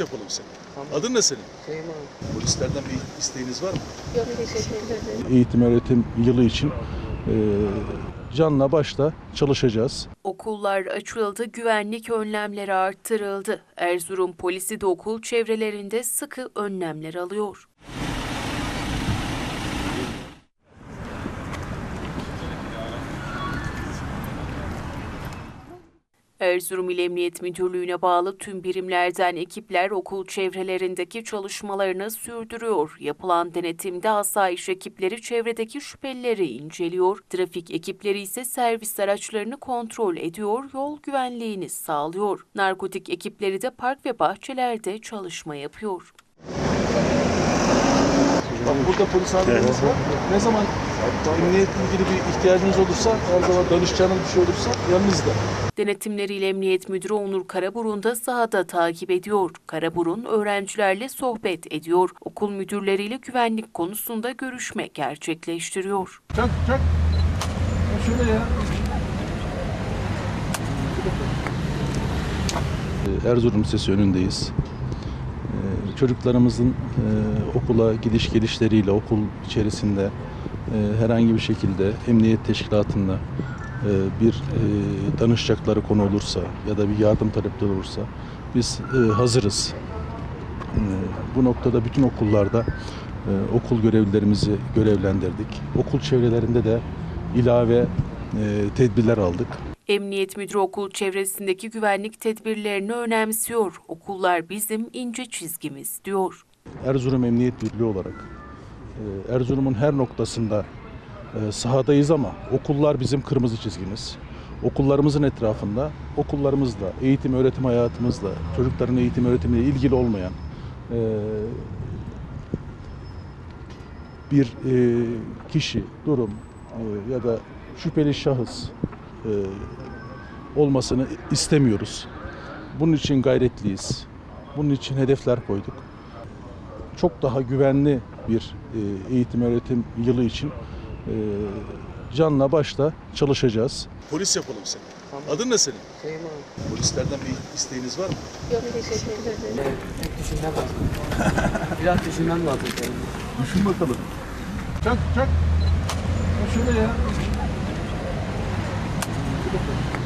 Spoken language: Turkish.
yapalım seni. Adın ne senin? Şeyma abi. Polislerden bir isteğiniz var mı? Yok teşekkür ederim. eğitim öğretim yılı için e, canla başla çalışacağız. Okullar açıldı, güvenlik önlemleri arttırıldı. Erzurum polisi de okul çevrelerinde sıkı önlemler alıyor. Erzurum İl Emniyet Müdürlüğü'ne bağlı tüm birimlerden ekipler okul çevrelerindeki çalışmalarını sürdürüyor. Yapılan denetimde asayiş ekipleri çevredeki şüphelileri inceliyor. Trafik ekipleri ise servis araçlarını kontrol ediyor, yol güvenliğini sağlıyor. Narkotik ekipleri de park ve bahçelerde çalışma yapıyor. Burada polis abilerimiz var. Ne zaman emniyetle ilgili bir ihtiyacınız olursa, her zaman danışacağınız bir şey olursa yanınızda. Denetimleriyle Emniyet Müdürü Onur Karaburun da sahada takip ediyor. Karaburun öğrencilerle sohbet ediyor. Okul müdürleriyle güvenlik konusunda görüşme gerçekleştiriyor. Çak çak. Şöyle ya. Erzurum Lisesi önündeyiz. E, Çocuklarımızın e, okula gidiş gelişleriyle okul içerisinde e, herhangi bir şekilde emniyet teşkilatında e, bir danışacakları konu olursa ya da bir yardım talepleri olursa biz hazırız. Bu noktada bütün okullarda okul görevlilerimizi görevlendirdik. Okul çevrelerinde de ilave tedbirler aldık. Emniyet Müdürü okul çevresindeki güvenlik tedbirlerini önemsiyor. Okullar bizim ince çizgimiz diyor. Erzurum Emniyet Birliği olarak e, Erzurum'un her noktasında e, sahadayız ama okullar bizim kırmızı çizgimiz. Okullarımızın etrafında okullarımızla, eğitim öğretim hayatımızla, çocukların eğitim öğretimiyle ilgili olmayan e, bir kişi, durum ya da şüpheli şahıs olmasını istemiyoruz. Bunun için gayretliyiz. Bunun için hedefler koyduk çok daha güvenli bir e, eğitim öğretim yılı için e, canla başla çalışacağız. Polis yapalım seni. Tamam. Adın ne senin? Şeyma. Polislerden bir isteğiniz var mı? Yok teşekkür ederim. Tek düşünmem lazım. Biraz düşünmem lazım. Düşün bakalım. Çak çak. Şöyle ya. Thank you.